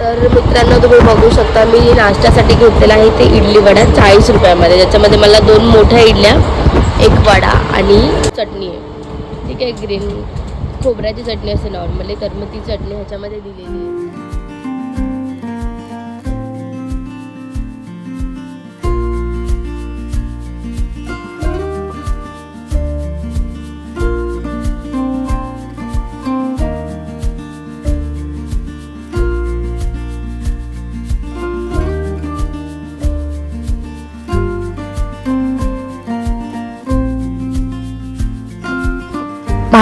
तर मित्रांनो तुम्ही बघू शकता मी नाश्त्यासाठी घेतलेला आहे ते इडली वडा चाळीस रुपयामध्ये. ज्याच्यामध्ये मला दोन मोठ्या इडल्या एक वडा आणि चटणी आहे. ठीक आहे ग्रीन खोबऱ्याची चटणी असते नॉर्मली तर मग ती चटणी ह्याच्यामध्ये दिलेली आहे.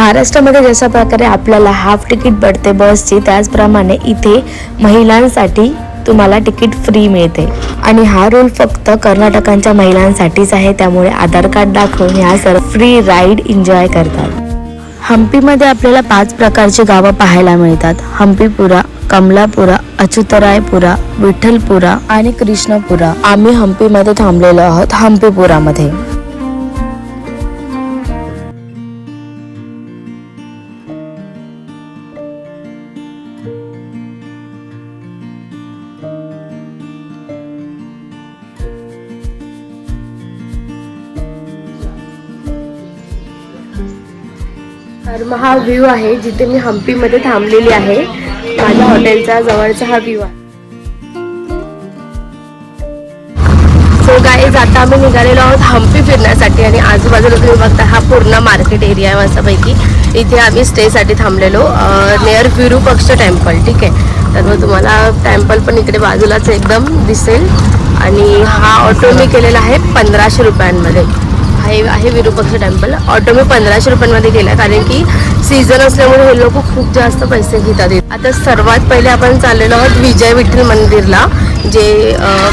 महाराष्ट्रामध्ये जशा प्रकारे आपल्याला हाफ तिकीट पडते बसची त्याचप्रमाणे इथे महिलांसाठी तुम्हाला तिकीट फ्री मिळते. आणि हा रूल फक्त कर्नाटकांच्या महिलांसाठीच आहे त्यामुळे आधार कार्ड दाखवून ह्या सर्व फ्री राईड एन्जॉय करतात. हम्पीमध्ये आपल्याला पाच प्रकारची गावं पाहायला मिळतात. हम्पीपुरा कमलापुरा अच्युतरायपुरा विठ्ठलपुरा आणि कृष्णपुरा. आम्ही हम्पीमध्ये थांबलेलो आहोत हम्पीपुरामध्ये. मग हा व्ह्यू आहे जिथे मी हम्पीमध्ये थांबलेली आहे. माझ्या हॉटेलचा जवळचा हा व्ह्यू आहे. सो गाईज आता आम्ही निघालेलो आहोत हम्पी फिरण्यासाठी आणि आजूबाजूला तुम्ही बघता हा पूर्ण मार्केट एरिया आहे मस्तपैकी इथे आम्ही स्टेसाठी थांबलेलो नियर विरूपक्ष टेम्पल ठीक आहे? तर मग तुम्हाला टेम्पल पण इकडे बाजूलाच एकदम दिसेल. आणि हा ऑटो मी केलेला आहे पंधराशे रुपयांमध्ये. आहे आहे विरूपक्ष टेम्पल ऑटो मी पंधराशे रुपयांमध्ये गेला कारण की सीझन असल्यामुळे हे लोक खूप जास्त पैसे घेतात. आता सर्वात पहिले आपण चाललेलो आहोत विजय विठ्ठल मंदिरला जे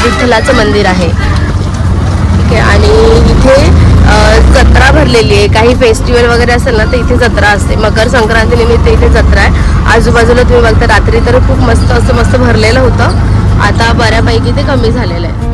विठ्ठलाचं मंदिर आहे. ठीक आहे आणि इथे जत्रा भरलेली आहे. काही फेस्टिवल वगैरे असेल ना तर इथे जत्रा असते. मकर संक्रांती निमित्त इथे जत्रा आहे. आजूबाजूला तुम्ही बघता रात्री तर खूप मस्त असं मस्त भरलेलं होतं. आता बऱ्यापैकी ते कमी झालेलं आहे.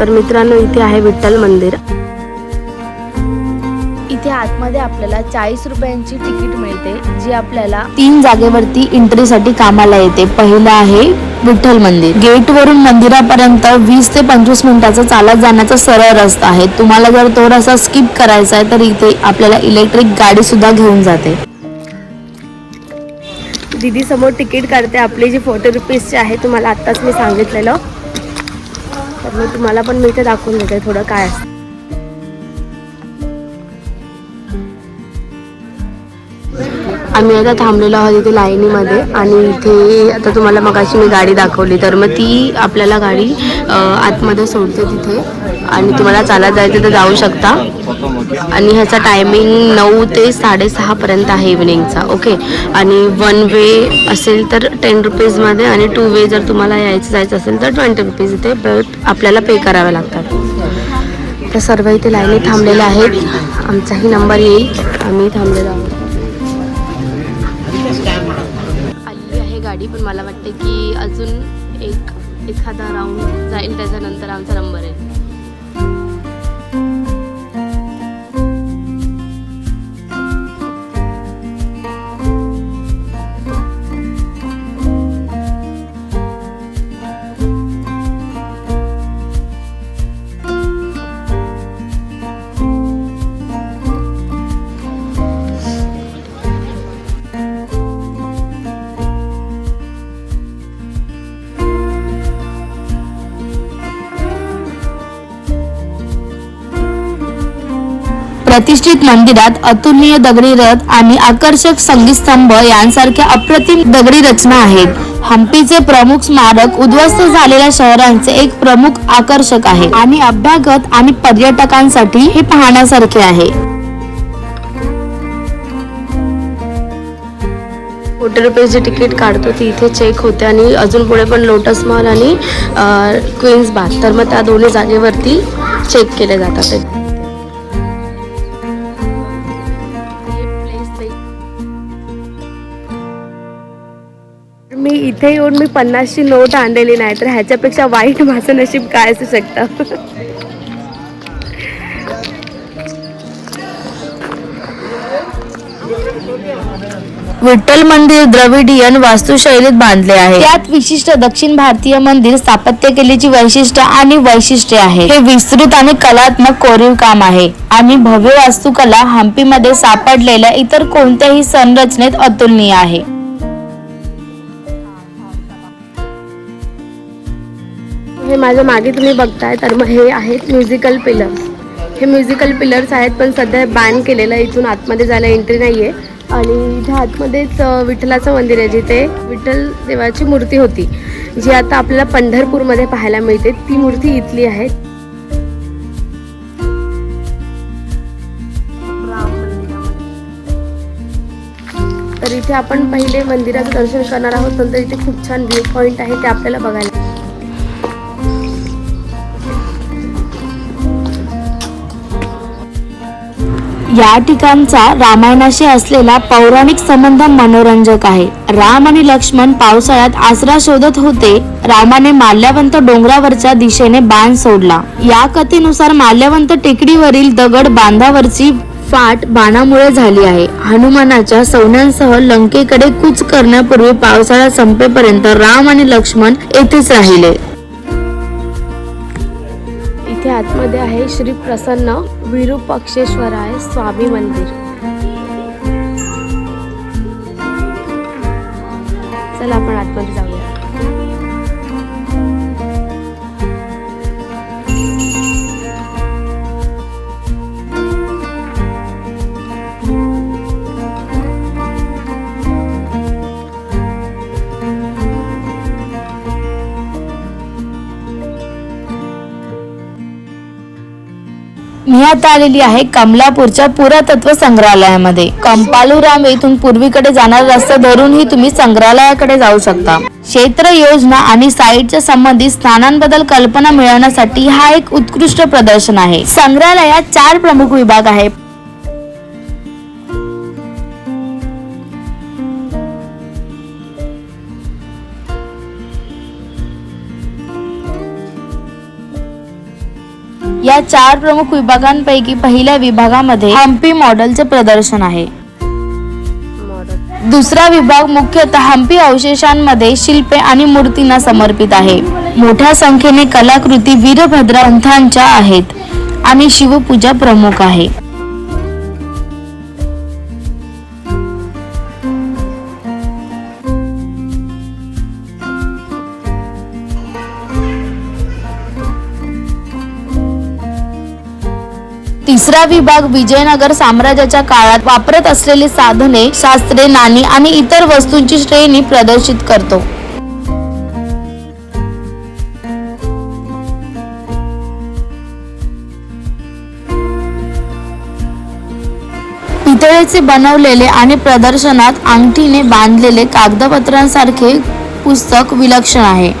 तर मित्रांनो इथे आहे विठ्ठल मंदिर. इथे आतमध्ये आपल्याला चाळीस रुपयांची तिकीट मिळते जी आपल्याला तीन जागेवरती एंट्रीसाठी कामाला येते. पहिलं आहे विठ्ठल मंदिर. गेट वरून मंदिरापर्यंत वीस ते पंचवीस मिनिटाचा चालत जाण्याचा सरळ रस्ता आहे. तुम्हाला जर तो रस्ता स्किप करायचा आहे तर इथे आपल्याला इलेक्ट्रिक गाडी सुद्धा घेऊन जाते. दीदी समोर तिकीट काढते आपली जी फोर्टी रुपीजची आहे तुम्हाला आत्ताच मी सांगितलेलं. तर मी तुम्हाला पण मी इथे दाखवून देते थोडं काय असतं. आम्ही आता थांबलेलो आहोत इथे लाईनीमध्ये आणि इथे आता तुम्हाला मगाशी मी गाडी दाखवली. तर मग ती आपल्याला गाडी आतमध्ये सोडते तिथे. आणि तुम्हाला चालत जायचं तर जाऊ शकता. आणि ह्याचा टायमिंग नऊ ते साडेसहापर्यंत आहे इव्हिनिंगचा ओके आणि वन वे असेल तर टेन रुपीजमध्ये आणि टू वे जर तुम्हाला यायचं जायचं असेल तर ट्वेंटी रुपीज इथे बट आपल्याला पे करावे लागतात. तर सर्व इथे लाईनी थांबलेले आहेत. आमचाही नंबर येईल. आम्ही थांबलेलो आहोत. आलेली पण मला वाटते की अजून एक एखादा राऊंड जाईल त्याच्यानंतर आमचा नंबर आहे. प्रतिष्ठित मंदिरात अतुलनीय दगडी रथ आणि आकर्षक संगीत स्तंभ यांसारख्या अप्रतिम दगडी रचना आहेत. हम्पीचे प्रमुख स्मारक उद्ध्वस्त झालेल्या शहरांचे एक प्रमुख आकर्षक आहे आणि अभ्यागत आणि पर्यटकांसाठी हे पाहण्यासारखे आहे. फोर्टी रुपीजची तिकीट काढतो ती इथे चेक होते आणि अजून पुढे पण लोटस मॉल आणि क्वीन्स बाग तर मग त्या दोन्ही जागेवरती चेक केले जातात. इथे येऊन मी पन्नासची नोट आणलेली नाही तर ह्याच्यापेक्षा वाईट माझं नशीब काय असू शकतं? विठ्ठल मंदिर द्रविडियन वास्तुशैलीत बांधले आहे. त्यात विशिष्ट दक्षिण भारतीय मंदिर स्थापत्य कलेची वैशिष्ट्य आणि वैशिष्ट्ये आहे हे विस्तृत आणि कलात्मक कोरीव काम आहे. आणि भव्य वास्तुकला हम्पीमध्ये सापडलेल्या इतर कोणत्याही संरचनेत अतुलनीय आहे. हे माझ्या मागे तुम्ही बघताय तर मग हे आहेत म्युझिकल पिलर्स हे म्युझिकल पिलर्स आहेत पण सध्या बॅन केलेलं आहे इथून आतमध्ये जायला एंट्री नाही आहे आणि इथे आतमध्येच विठ्ठलाचं मंदिर आहे जिथे विठ्ठल देवाची मूर्ती होती. जी आता आपल्याला पंढरपूरमध्ये पाहायला मिळते. ती मूर्ती इथली आहे. तर इथे आपण पहिले मंदिराचं दर्शन करणार आहोत नंतर इथे खूप छान व्ह्यू पॉईंट आहे ते आपल्याला बघायला या ठिकाणचा रामायणाशी असलेला पौराणिक संबंध मनोरंजक आहे. राम आणि लक्ष्मण पावसाळ्यात आसरा शोधत होते. रामाने माल्यवंत डोंगरावरच्या दिशेने बाण सोडला. या कथेनुसार माल्यवंत टेकडीवरील दगड बांधावरची फाट बाणामुळे झाली आहे. हनुमानाच्या सैन्यांसह लंकेकडे कूच करण्यापूर्वी पावसाळा संपेपर्यंत राम आणि लक्ष्मण येथेच राहिले. आतमध्ये आहे श्री प्रसन्न विरूपक्षेश्वराय स्वामी मंदिर. मी आलेली आहे कमलापूरच्या पुरातत्व संग्रहालयामध्ये. कंपालुराम येथून पूर्वीकडे जाणारा रस्ता धरूनही तुम्ही संग्रहालयाकडे जाऊ शकता. क्षेत्र योजना आणि साईटच्या संबंधित स्थानांबद्दल कल्पना मिळवण्यासाठी हा एक उत्कृष्ट प्रदर्शन आहे. संग्रहालयात चार प्रमुख विभाग आहे या चार प्रमुख विभागांपैकी पहिल्या विभागामध्ये हम्पी मॉडेलचे प्रदर्शन आहे. दुसरा विभाग मुख्यतः हम्पी अवशेषांमध्ये शिल्पे आणि मूर्तींना समर्पित आहे. मोठ्या संख्येने कलाकृती वीरभद्र पंथांच्या आहेत आणि शिवपूजा प्रमुख आहे. तिसरा विभाग विजयनगर साम्राज्याच्या काळात वापरत असलेली साधने शास्त्रे नाणी आणि इतर वस्तूंची श्रेणी प्रदर्शित करतो. पितळेचे बनवलेले आणि प्रदर्शनात अंगठीने बांधलेले कागदपत्रांसारखे पुस्तक विलक्षण आहे.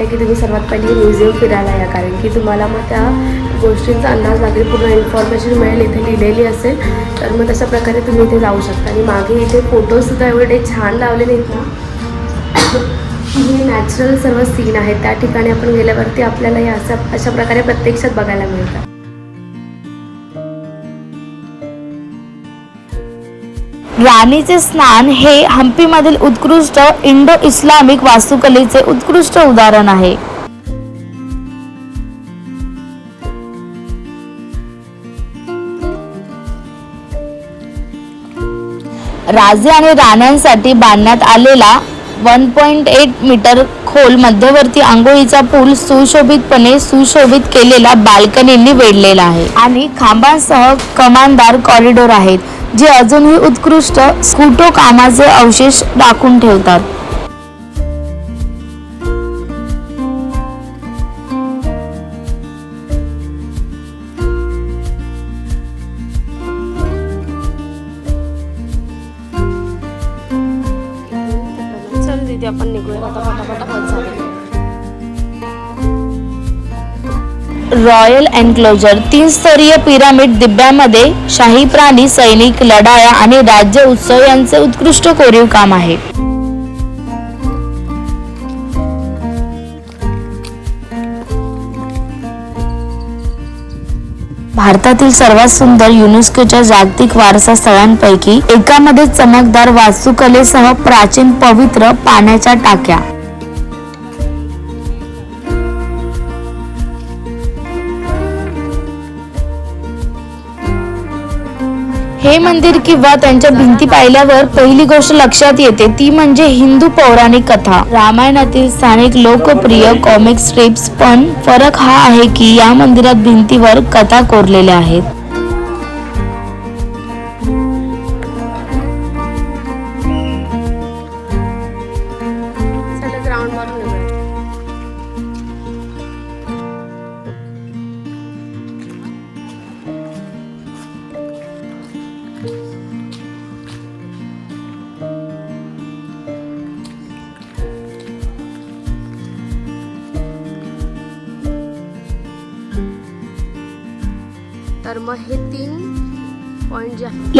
वाटतं की तुम्ही सर्वात पहिले म्युझियम फिरायला या कारण की तुम्हाला मग त्या गोष्टींचा अंदाज लागेल पूर्ण इन्फॉर्मेशन मिळेल इथे लिहिलेली असेल तर मग तशा प्रकारे तुम्ही इथे जाऊ शकता. आणि मागे इथे फोटोसुद्धा एवढे छान लावलेले आहेत ना हे नॅचरल सर्व सीन आहेत. त्या ठिकाणी आपण गेल्यावरती आपल्याला हे असं अशा प्रकारे प्रत्यक्षात बघायला मिळतात. राणीचे स्नान हे हम्पीमधील उत्कृष्ट इंडो इस्लामिक वास्तुकलेचे उत्कृष्ट उदाहरण आहे. राजे आणि राण्यांसाठी बांधण्यात आलेला वन पॉईंट एट मीटर खोल मध्यवर्ती आंघोळीचा पूल सुशोभितपणे सुशोभित केलेला बाल्कनींनी वेढलेला आहे. आणि खांबांसह कमानदार कॉरिडोर आहेत. जे अजूनही उत्कृष्ट स्कुटो कामाचे अवशेष राखून ठेवतात. रॉयल एन्क्लोजर तीन स्तरीय पिरामिड दिब्यामध्ये शाही प्राणी सैनिक लढाया आणि राज्य उत्सव यांचे उत्कृष्ट कोरीव काम आहे. भारतातील सर्वात सुंदर युनेस्कोच्या जागतिक वारसा स्थळांपैकी एकामध्ये चमकदार वास्तुकलेसह प्राचीन पवित्र पाण्याच्या टाक्या. हे मंदिर किंवा त्यांच्या भिंती पाहिल्यावर पहिली गोष्ट लक्षात येते ती म्हणजे हिंदू पौराणिक कथा. रामायणातील स्थानिक लोकप्रिय कॉमिक स्ट्रिप्स पण फरक हा आहे की या मंदिरात भिंतीवर कथा कोरलेल्या आहेत.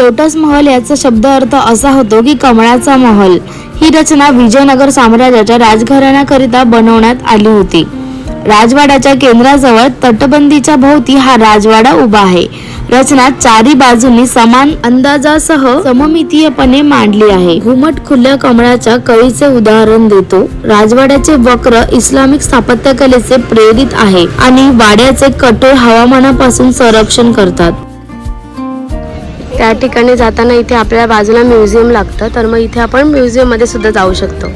लोटस महल याचा शब्द अर्थ असा होतो की कमळाचा महल. ही रचना विजयनगर साम्राज्याच्या राजघराण्याकरिता बनवण्यात आली होती. राजवाड्याच्या केंद्राजवळ तटबंदीच्या भोवती हा राजवाडा उभा आहे. रचना चारी बाजूंनी समान अंदाजासह सममितीयपणे मांडली आहे. घुमट खुल्या कमळाच्या कळीचे उदाहरण देतो. राजवाड्याचे वक्र इस्लामिक स्थापत्यकलेचे प्रेरित आहे आणि वाड्याचे कठोर हवामानापासून संरक्षण करतात. त्या ठिकाणी जाताना इथे आपल्याला बाजूला म्युझियम लागतं तर मग इथे आपण म्युझियममध्ये सुद्धा जाऊ शकतो.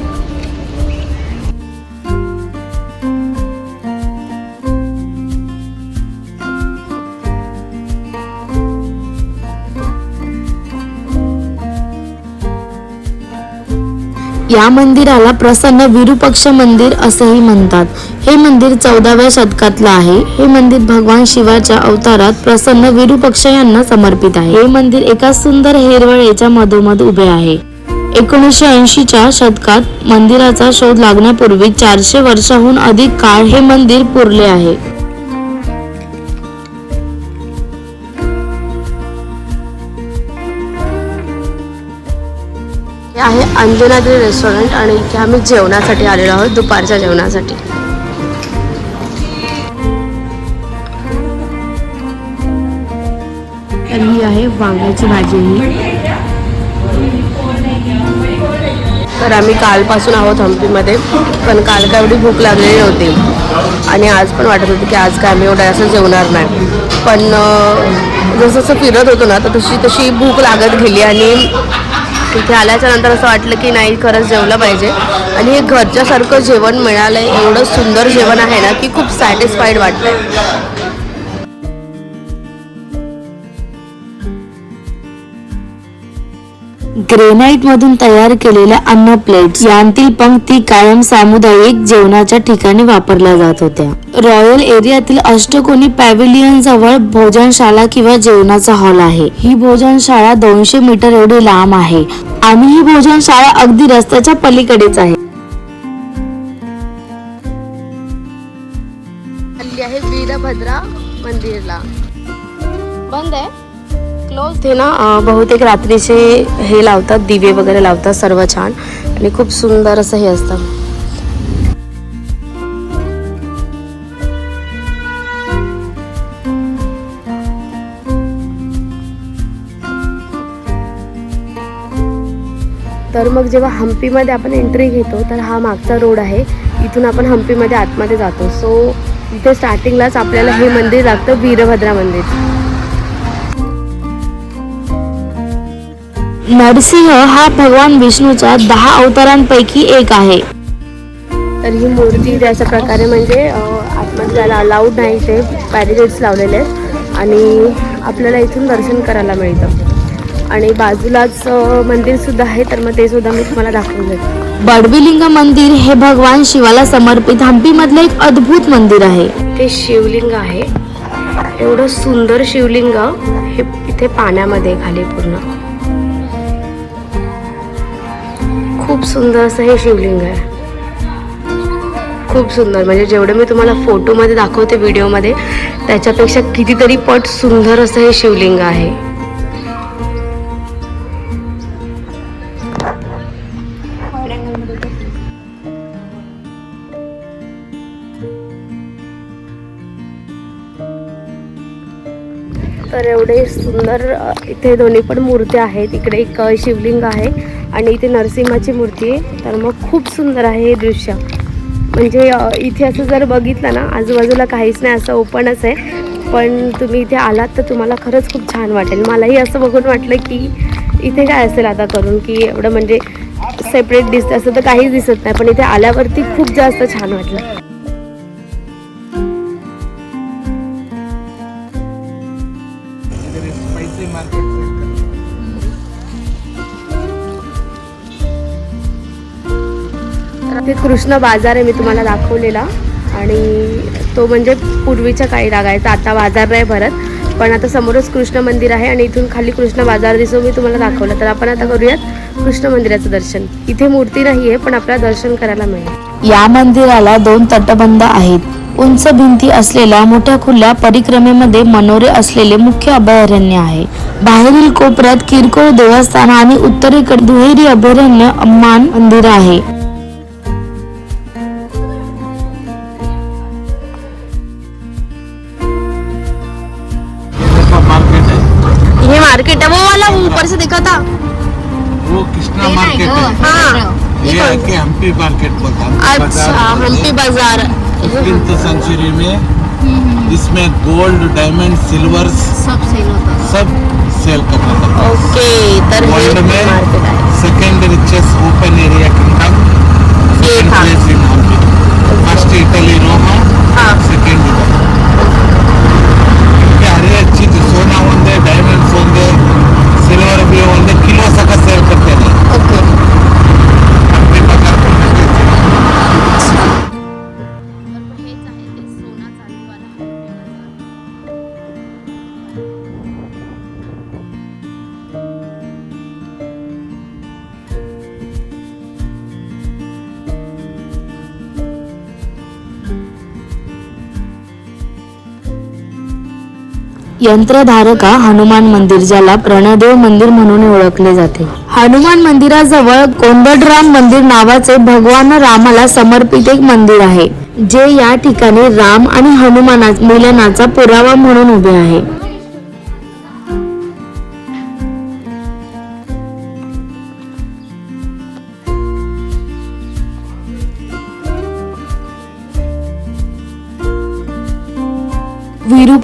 या मंदिराला प्रसन्न विरूपक्ष मंदिर असेही म्हणतात. हे मंदिर चौदाव्या शतकातलं आहे. हे मंदिर भगवान शिवाच्या अवतारात प्रसन्न विरूपक्ष यांना समर्पित आहे. हे मंदिर एका सुंदर हेरवळेच्या मधोमध उभे आहे. एकोणीसशे ऐंशीच्या शतकात मंदिराचा शोध लागण्यापूर्वी चारशे वर्षाहून अधिक काळ हे मंदिर पुरले आहे. हे आहे अंजनाद्री रेस्टॉरंट आणि इथे आम्ही जेवणासाठी आलेलो आहोत दुपारच्या जेवणासाठी. तर ही आहे वांग्याची भाजी. ही तर आम्ही कालपासून आहोत हम्पीमध्ये पण काल काय एवढी भूक लागलेली नव्हती. आणि आज पण वाटत होती की आज काय आम्ही एवढं असं जेवणार नाही. पण जसं जसं फिरत होतो ना तर तशी तशी भूक लागत गेली आणि तिथे आल्याच्यानंतर असं वाटलं की नाही खरंच जेवलं पाहिजे. आणि हे घरच्यासारखं जेवण मिळालं आहे एवढं सुंदर जेवण आहे ना की खूप सॅटिस्फाईड वाटतं ग्रेनाइट मधून तयार केलेल्या अन्न प्लेट्स यांतील पंक्ती कायम सामुदायिक जेवणाच्या ठिकाणी वापरल्या जात होत्या. रॉयल एरियातील अष्टकोनी पॅव्हिलियन जवळ भोजनशाळा किंवा जेवणाचा हॉल आहे. ही भोजनशाळा दोनशे मीटर एवढी लांब आहे. आणि ही भोजनशाळा अगदी रस्त्याच्या पलीकडेच आहे. आहे वीरभद्रा मंदिरला. बंद आहे? क्लोज ते ना बहुतेक रात्रीचे हे लावतात दिवे वगैरे लावतात सर्व छान. आणि खूप सुंदर असं हे असतं. तर मग जेव्हा हम्पीमध्ये आपण एंट्री घेतो तर हा मागचा रोड आहे. इथून आपण हम्पीमध्ये आतमध्ये जातो. सो इथे स्टार्टिंगलाच आपल्याला हे मंदिर लागतं वीरभद्रा मंदिर. नरसिंह हा भगवान विष्णूच्या दहा अवतारांपैकी एक आहे. तर ही मूर्ती अशा प्रकारे म्हणजे आतमध्ये जायला अलाउड नाही ते बॅरिकेड्स लावलेले आहेत आणि आपल्याला इथून दर्शन करायला मिळतं. आणि बाजूलाच मंदिरसुद्धा आहे तर मग ते सुद्धा मी तुम्हाला दाखवून देते. बडबिलिंग मंदिर हे भगवान शिवाला समर्पित हम्पीमधले एक अद्भुत मंदिर आहे. ते शिवलिंग आहे. एवढं सुंदर शिवलिंग हे इथे पाण्यामध्ये खाली पूर्ण. खूप सुंदर असं हे शिवलिंग आहे. खूप सुंदर. म्हणजे जेवढं मी तुम्हाला फोटोमध्ये दाखवते व्हिडिओमध्ये त्याच्यापेक्षा कितीतरी पट सुंदर असं हे शिवलिंग आहे. सुंदर इथे दोन्ही पण मूर्त्या आहेत. इकडे एक शिवलिंग आहे आणि इथे नरसिंहाची मूर्ती आहे. तर मग खूप सुंदर आहे हे दृश्य. म्हणजे इथे असं जर बघितलं ना आजूबाजूला काहीच नाही असं ओपनच आहे. पण तुम्ही इथे आलात तर तुम्हाला खरंच खूप छान वाटेल. मलाही असं बघून वाटलं की इथे काय असेल आता करून की एवढं म्हणजे सेपरेट दिसतं असं तर काहीच दिसत नाही. पण इथे आल्यावरती खूप जास्त छान वाटलं. कृष्ण बाजार आहे मी तुम्हाला दाखवलेला. आणि तो म्हणजे पूर्वीच्या काळी लागायचा आता बाजार नाही भरत. पण आता समोरच कृष्ण मंदिर आहे आणि इथून खाली कृष्ण बाजार दिसतो मी तुम्हाला दाखवलं. तर आपण आता करूयात कृष्ण मंदिराचं दर्शन. इथे मूर्ती नाही आहे पण आपल्याला दर्शन करायला मिळेल. या मंदिराला दोन तटबंध आहेत. उंच भिंती असलेल्या मोठ्या खुल्या परिक्रमेमध्ये मनोरे असलेले मुख्य अभयारण्य आहे. बाहेरील कोपऱ्यात किरकोळ देवस्थान आणि उत्तरेकडे दुहेरी अभयारण्य अम्मान मंदिर आहे. हम्पी मार्केट बोलता है अच्छा हम्पी बाज़ार। सेंचुरी में इसमें गोल्ड डायमंड सिल्वर सब सेल होता सब सेल करना था। ओके वर्ल्ड में second richest open area kingdom second place in Hampi first Italy Roma यंत्रधारका Hanuman मंदिर ज्याला प्रणदेव मंदिर म्हणून ओळखले जाते. हनुमान मंदिराजवळ कोंदडराम मंदिर नावाचे भगवान रामाला समर्पित एक मंदिर आहे जे या ठिकाणी राम आणि हनुमाना मिलनाचा पुरावा म्हणून उभे आहे.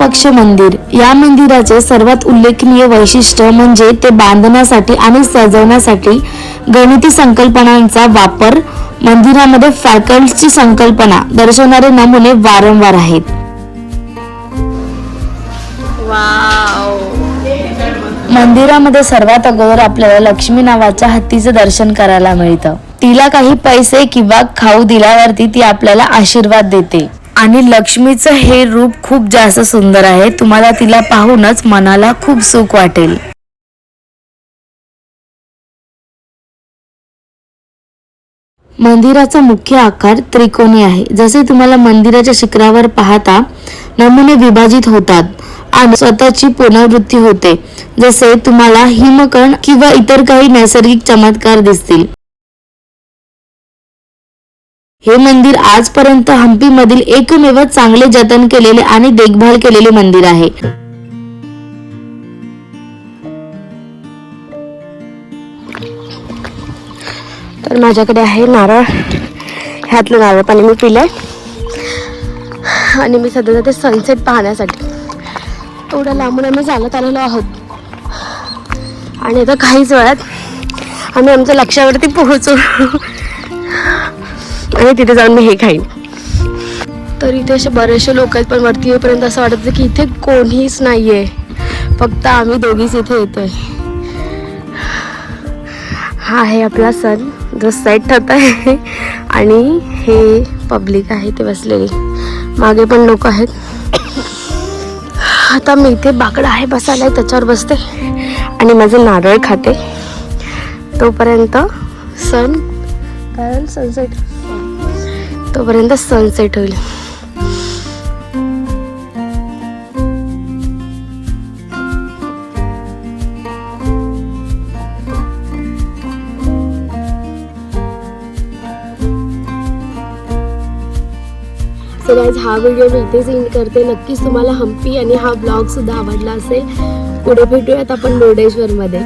विरूपक्ष मंदिर. या मंदिराचे सर्वात उल्लेखनीय वैशिष्ट्य म्हणजे ते बांधण्यासाठी आणि सजवण्यासाठी गणिती संकल्पनांचा वापर मंदिरामध्ये फॅकल्टची संकल्पना दर्शवणारे नमुने वारंवार आहेत. मंदिरामध्ये सर्वात अगोदर आपल्याला लक्ष्मी नावाच्या हत्तीचं दर्शन करायला मिळतं. तिला काही पैसे किंवा खाऊ दिल्यावरती ती आपल्याला आशीर्वाद देते. आणि लक्ष्मीचं हे रूप खूप जास्त सुंदर आहे. तुम्हाला तिला पाहूनच मनाला खूप सुख वाटेल. मंदिराचा मुख्य आकार त्रिकोणी आहे. जसे तुम्हाला मंदिराच्या शिखरावर पाहता नमुने विभाजित होतात आणि स्वतःची पुनरावृत्ती होते. जसे तुम्हाला हिमकण किंवा इतर काही नैसर्गिक चमत्कार दिसतील. हे मंदिर आजपर्यंत हम्पीमधील एकमेव चांगले जतन केलेले आणि देखभाल केलेले मंदिर आहे. तर माझ्याकडे आहे नारळ. ह्यातलं नारळ पाणी मी पिलंय. आणि मी सध्या जाते सनसेट पाहण्यासाठी. एवढ्या लांबून आम्ही चालत आलेलो आहोत. आणि आता काहीच वेळात आम्ही आमच्या लक्षावरती पोहोचू. आणि तिथे जाऊन मी हे खाईन. तर इथे असे बरेचसे लोक आहेत पण वरती येईपर्यंत असं वाटत होतं की इथे कोणीच नाहीये. फक्त आम्ही दोघीच इथे येतोय. हा आहे आपला सण जो सेट होत आहे. आणि हे पब्लिक आहे ते बसलेली. मागे पण लोक आहेत. आता मी इथे बाकडा आहे बसायला त्याच्यावर बसते. आणि माझं नारळ खाते. तोपर्यंत सण कारण सनसेट तोपर्यंत सनसेट होईल सो आज हा व्हिडिओ मी इथेच एंड करते. नक्कीच तुम्हाला हम्पी आणि हा ब्लॉग सुद्धा आवडला असेल. पुढे भेटूयात आपण मुर्डेश्वरमध्ये